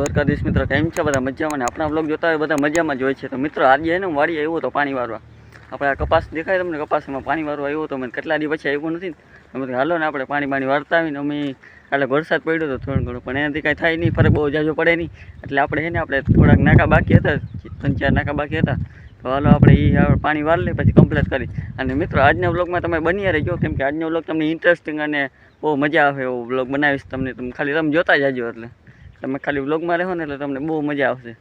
દ્વારકાધીશ મિત્રો, કેમ છે? બધા મજામાં ને? આપણા બ્લોગ જોતા હોય બધા મજામાં જ હોય છે. તો મિત્રો, આજે એને વાડી આવ્યો હતો પાણી વારવા. આપણે આ કપાસ દેખાય તમને કપાસમાં? પાણી વારવા આવ્યો હતો. મને કેટલા દી પછી આવ્યો નથી અમે હાલો ને આપણે પાણી પાણી વાળતા આવીને અમે એટલે વરસાદ પડ્યો હતો થોડું ઘણું. પણ એનાથી કાંઈ થાય નહીં, ફરક બહુ જાજો પડે નહીં. એટલે આપણે એને આપણે થોડાક નાકા બાકી હતા. ત્રણ ચાર નાકા બાકી હતા. તો હાલો આપણે એ પાણી વાર લઈ પછી કમ્પ્લીટ કરી. અને મિત્રો, આજના વ્લોગમાં તમે બની રહેજો. કેમ કે આજનો વ્લોગ તમને ઇન્ટરેસ્ટિંગ અને બહુ મજા આવે એવો વ્લોગ બનાવીશ તમને. તમે ખાલી તમે જોતા જાજો એટલે. તમે ખાલી વ્લોગમાં રહો ને એટલે તમને બહુ મજા આવશે.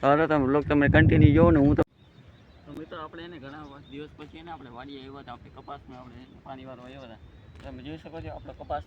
તો હાલો, તમે વ્લોગ તમે કન્ટિન્યુ જોવો ને હું તો મિત્રો, આપણે એને ઘણા દિવસ પછી એને આપણે વાડીએ આવ્યા હતા, આપણે કપાસમાં આપણે પાણી વાળવા આવ્યા હતા. તમે જોઈ શકો છો, આપણો કપાસ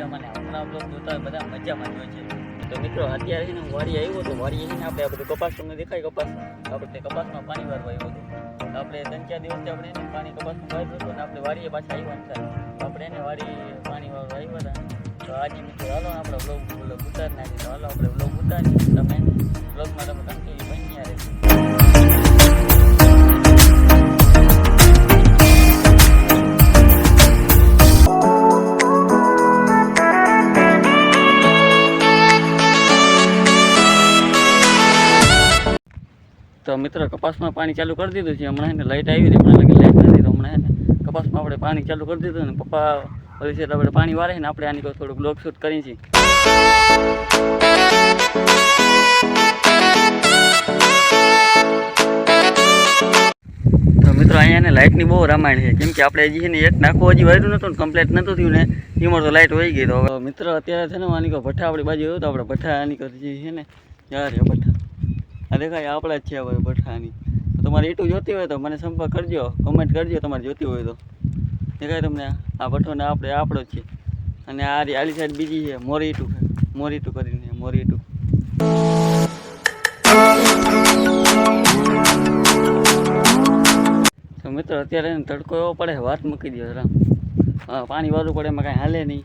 મજામાં ને હમણાં બ્લોગ જોતા હોય બધા મજામાં જ હોય છે. તો મિત્રો, અત્યારે છે ને હું વાડી આવ્યો તો વાડી આવીને આપણે આ કપાસ તમને દેખાય કપાસ. આપણે કપાસમાં પાણી વારવા આવ્યો હતો આપણે ત્રણ ચાર દિવસથી આપણે એને પાણી કપાસમાં વાર્યું હતું અને આપણે વાડીએ પાછા આવ્યા હતા આપણે એને વાડી પાણી વારવા આવ્યા હતા. તો આજે મિત્રો, હાલો આપણે બ્લોગ બ્લોગ ઉતારી નાખીએ હાલો આપણે બ્લોગ ઉતારીએ. તમે બ્લોગમાં તમે કન્ટિન્યુ બન્યા રહેજો તો મિત્રો કપાસમાં પાણી ચાલુ કરી દીધું છે. હમણાં એને લાઇટ આવી હતી હમણાં લાઇટ નથી તો હમણાં એને કપાસમાં આપણે પાણી ચાલુ કરી દીધું ને પપ્પા ઓલી છે આપણે પાણી વારે ને આપણે આની થોડુંક બ્લોગ શૂટ કરીએ છીએ. તો મિત્રો અહીંયા ને લાઇટની બહુ રામાયણ છે. કેમ કે આપણે હજી છે ને એક નાખો હજી વાર્યું નહોતું ને કમ્પ્લેટ નહોતું થયું ને એમાં તો લાઇટ વહી ગઈ. તો મિત્ર અત્યારે છે ને આની ભઠ્ઠા આપણી બાજુ હોય તો આપણે ભઠ્ઠા આની કરી છે ને, યાર ભઠ્ઠા. આ દેખાય આપણા જ છે હવે ભઠ્ઠાની. તમારે એટલું જોતી હોય તો મને સંપર્ક કરજો કમેન્ટ કરજો તમારે જોતી હોય તો. દેખાય તમને આ? ભઠ્ઠો ને આપણે આપણો જ છે. અને આ આલી સાઈડ બીજી છે, મોરી ટુ મોરી ટુ કરીને, મોરી ટુ તો મિત્રો, અત્યારે તડકો એવો પડે, વાત મૂકી દો પાણી વાળવું પડે, એમાં કાંઈ હાલે નહીં.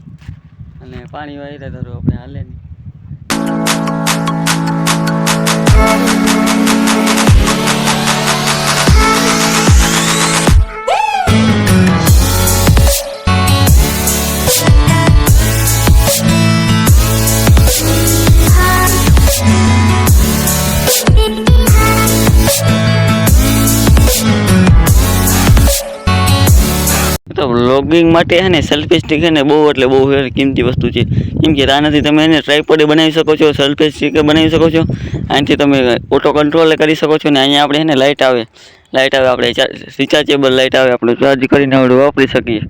અને પાણી વાળી ધરો આપણે હાલે નહીં. તો વ્લોગિંગ માટે છે ને સેલ્ફી સ્ટિક છે ને બહુ એટલે બહુ કિંમતી વસ્તુ છે. કેમ કે આનાથી તમે એને ટ્રાયપોડે બનાવી શકો છો સેલ્ફી સ્ટિક બનાવી શકો છો, આનાથી તમે ઓટો કંટ્રોલ કરી શકો છો ને અહીંયા આપણે છે ને લાઇટ આવે. લાઇટ આવે, આપણે રિચાર્જેબલ લાઇટ આવે, આપણે ચાર્જ કરીને આપણે વાપરી શકીએ.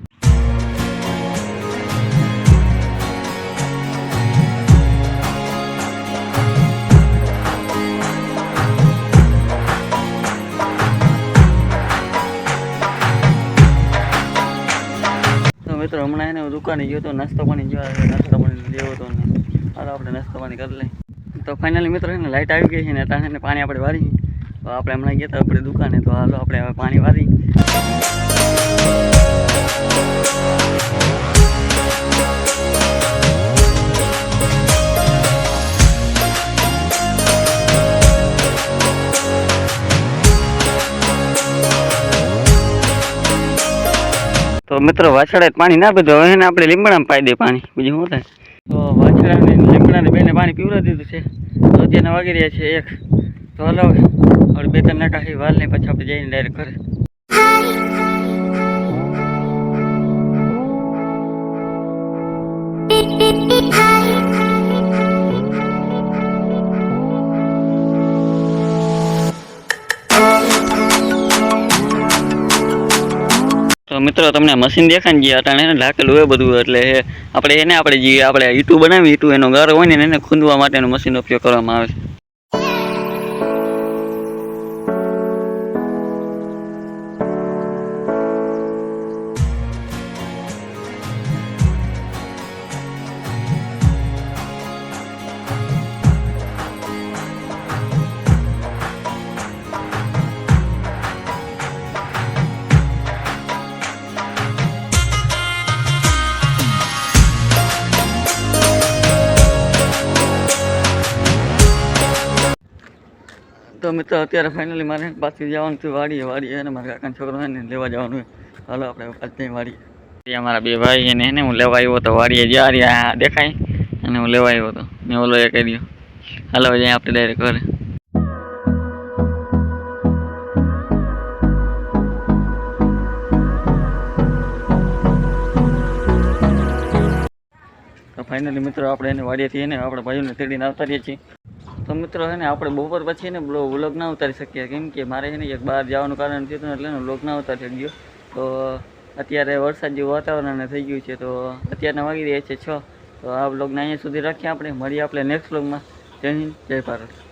મિત્રો, હમણાં એને દુકાને ગયો તો નાસ્તો પાણી જોવા નાસ્તો પાણી લેવો તો ને હાલ, આપણે નાસ્તો પાણી કરી લઈએ. તો ફાઇનલી મિત્રો, એને લાઇટ આવી ગઈ છે ને એને પાણી આપણે વારી તો આપણે હમણાં ગયા હતા આપણે દુકાને, તો હાલો, આપણે હવે પાણી વારી તો મિત્રો વાછડા પાણી ના પીધું. હવે એને આપણે લીમડામાં પાઈ દે પાણી. બીજું શું થાય? તો વાછડાને લીમડાને બેને પાણી પીવડાવી દીધું છે. તો અત્યારના વાગી રહ્યા છે એક. તો હલો હવે બે ત્રણ નાકા વાલ ને પછી આપણે જઈને ડાયરેક્ટ ઘરે. તો મિત્રો, તમને મશીન દેખાય જે અટાણે એને ઢાકેલું હોય બધું, એટલે આપણે એને આપણે જે આપણે ઈટું બનાવી ઈટું એનો ગારો હોય ને એને ખૂંદવા માટેનું મશીનનો ઉપયોગ કરવામાં આવે છે. તો મિત્રો, અત્યારે ફાઇનલી મારે પાછી જવાનું છે વાડીએ વાડીએ અને મારા કાકાનો છોકરો એને ને લેવા જવાનું હોય હાલો, આપણે પાછી વાડીએ. ત્યાં મારા બે ભાઈ એને એને હું લેવા આવ્યો હતો વાડીએ જ્યાં રહ્યા દેખાય. અને હું લેવા આવ્યો હતો. ને ઓલો એ કહી દઉં હાલો જાય આપણે ડાયરેક્ટ ઘરે. ફાઇનલી મિત્રો, આપણે એને વાડીએથી એને આપણે ભાઈઓને તેડીને આવતા રહીએ છીએ. તો મિત્રો છે ને, આપણે બપોર પછી ને વ્લોગ ના ઉતારી શકીએ. કેમ કે મારે છે ને એક બહાર જવાનું કારણ થયું હતું એટલે વ્લોગ ના ઉતારી ગયો તો અત્યારે વરસાદ જેવું વાતાવરણ થઈ ગયું છે, તો અત્યારના વાગી રહ્યા છે છ. તો આ વ્લોગને અહીંયા સુધી રાખીએ આપણે. મળીએ આપણે નેક્સ્ટ વ્લોગમાં જય હિન્દ, જય ભારત.